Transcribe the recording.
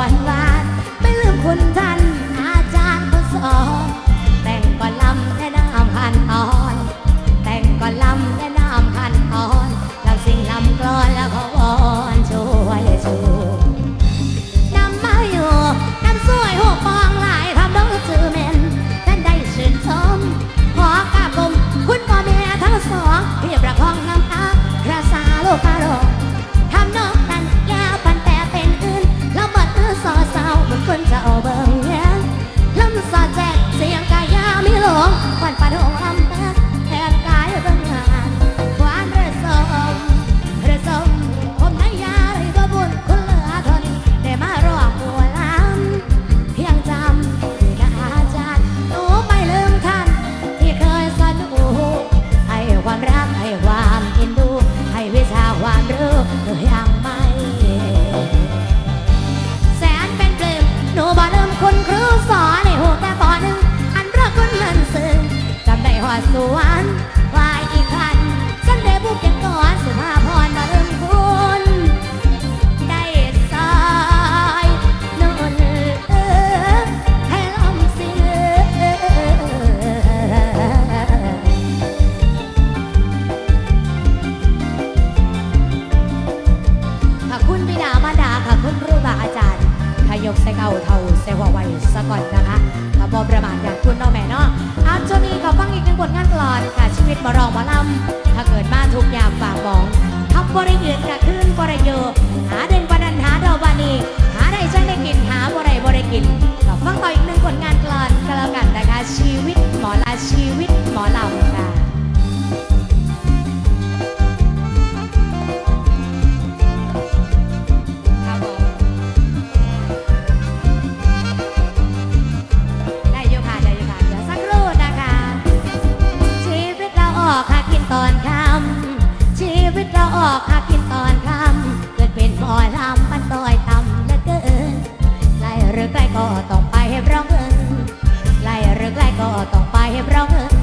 One và เก่าเท่าแซวไว้สะก่อนนะคะกับบอประมาทอยากคุณน้องแม่เนาะอาจจะมีขอฟังอีกหนึ่งบทงานกลอนค่ะชีวิตมารองมาลำถ้าเกิดมาทุกอย่างฝากบองทับบริเวณกระขึ้นบริโย รือไกลก็ต้องไปให้เราเงินไกลหรือไกลก็ต้องไปให้เราเงิน